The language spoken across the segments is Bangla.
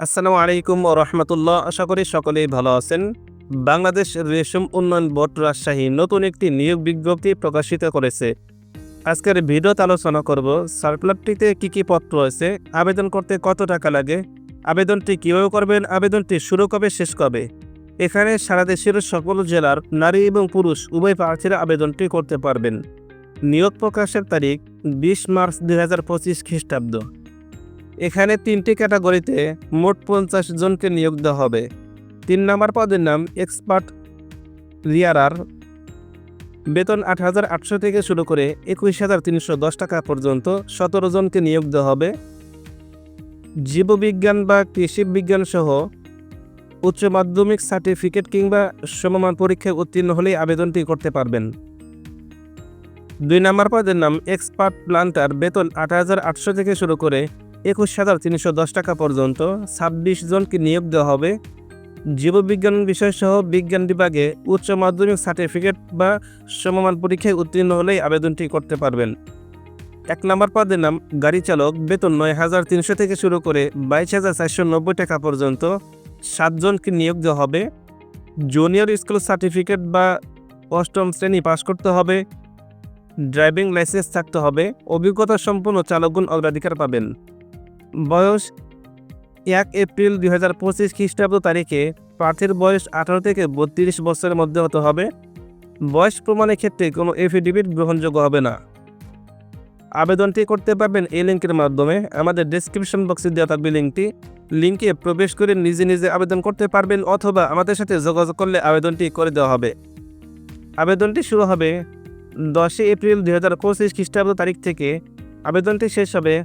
আসসালামু আলাইকুম ও রহমতুল্লাহ। আশা করি সকলেই ভালো আছেন। বাংলাদেশ রেশম উন্নয়ন বোর্ড রাজশাহী নতুন একটি নিয়োগ বিজ্ঞপ্তি প্রকাশিত করেছে। আজকের ভিডিওতে আলোচনা করব, সার্কুলারটিতে কী কী পত্র আছে আবেদন করতে কত টাকা লাগে, আবেদনটি কীভাবে করবেন, আবেদনটি শুরু কবে, শেষ কবে? এখানে সারা দেশের সকল জেলার নারী এবং পুরুষ উভয় প্রার্থীরা আবেদনটি করতে পারবেন। নিয়োগ প্রকাশের তারিখ বিশ মার্চ দুই হাজার পঁচিশ খ্রিস্টাব্দ। এখানে তিনটি ক্যাটাগরিতে মোট পঞ্চাশ জনকে নিয়োগ দেওয়া হবে। তিন নম্বর পদের নাম এক্সপার্ট রিয়ারার। বেতন আট হাজার আটশো থেকে শুরু করে একুশ হাজার তিনশো দশ টাকা পর্যন্ত সতেরো জনকে নিয়োগ দেওয়া হবে। জীববিজ্ঞান বা কৃষি বিজ্ঞান সহ উচ্চ মাধ্যমিক সার্টিফিকেট কিংবা সমমান পরীক্ষায় উত্তীর্ণ হলেই আবেদনটি করতে পারবেন। দুই নম্বর পদের নাম এক্সপার্ট প্লান্টার। বেতন আট হাজার আটশো থেকে শুরু করে একুশ হাজার তিনশো দশ টাকা পর্যন্ত ছাব্বিশ জনকে নিয়োগ দেওয়া হবে। জীববিজ্ঞান বিষয়সহ বিজ্ঞান বিভাগে উচ্চ মাধ্যমিক সার্টিফিকেট বা সমমান পরীক্ষায় উত্তীর্ণ হলেই আবেদনটি করতে পারবেন। এক নম্বর পদের নাম, গাড়ি চালক, বেতন নয় হাজার তিনশো থেকে শুরু করে বাইশ হাজার চারশো নব্বই টাকা পর্যন্ত সাতজনকে নিয়োগ দেওয়া হবে। জুনিয়র স্কুল সার্টিফিকেট বা অষ্টম শ্রেণি পাশ করতে হবে। ড্রাইভিং লাইসেন্স থাকতে হবে। অভিজ্ঞতা সম্পন্ন চালকগুণ অগ্রাধিকার পাবেন। বয়স এক এপ্রিল দুই হাজার পঁচিশ খ্রিস্টাব্দ তারিখে প্রার্থীর বয়স আঠারো থেকে বত্রিশ বছরের মধ্যে হতে হবে। বয়স প্রমাণের ক্ষেত্রে কোনো এফিডেভিট গ্রহণযোগ্য হবে না। আবেদনটি করতে পারবেন এই লিঙ্কের মাধ্যমে। আমাদের ডেসক্রিপশন বক্সে দেওয়া থাকবে লিঙ্কটি। লিঙ্কে প্রবেশ করে নিজে নিজে আবেদন করতে পারবেন অথবা আমাদের সাথে যোগাযোগ করলে আবেদনটি করে দেওয়া হবে। আবেদনটি শুরু হবে দশই এপ্রিল দুই হাজার পঁচিশ খ্রিস্টাব্দ তারিখ থেকে। আবেদনটি শেষ হবে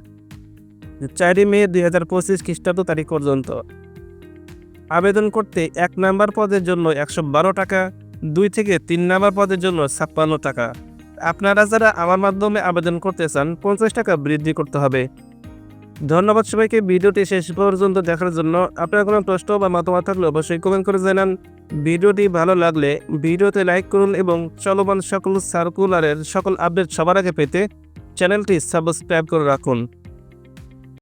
চারই মে দুই হাজার পঁচিশ খ্রিস্টাব্দ তারিখ পর্যন্ত। আবেদন করতে এক নাম্বার পদের জন্য একশো বারো টাকা, দুই থেকে তিন নাম্বার পদের জন্য ছাপ্পান্ন টাকা। আপনারা যারা আমার মাধ্যমে আবেদন করতে চান, পঞ্চাশ টাকা বৃদ্ধি করতে হবে। ধন্যবাদ সবাইকে, ভিডিওটি শেষ পর্যন্ত দেখার জন্য। আপনার কোনো প্রশ্ন বা মতামত থাকলে অবশ্যই কমেন্ট করে জানান। ভিডিওটি ভালো লাগলে ভিডিওতে লাইক করুন এবং চলমান সকল সার্কুলারের সকল আপডেট সবার আগে পেতে চ্যানেলটি সাবস্ক্রাইব করে রাখুন।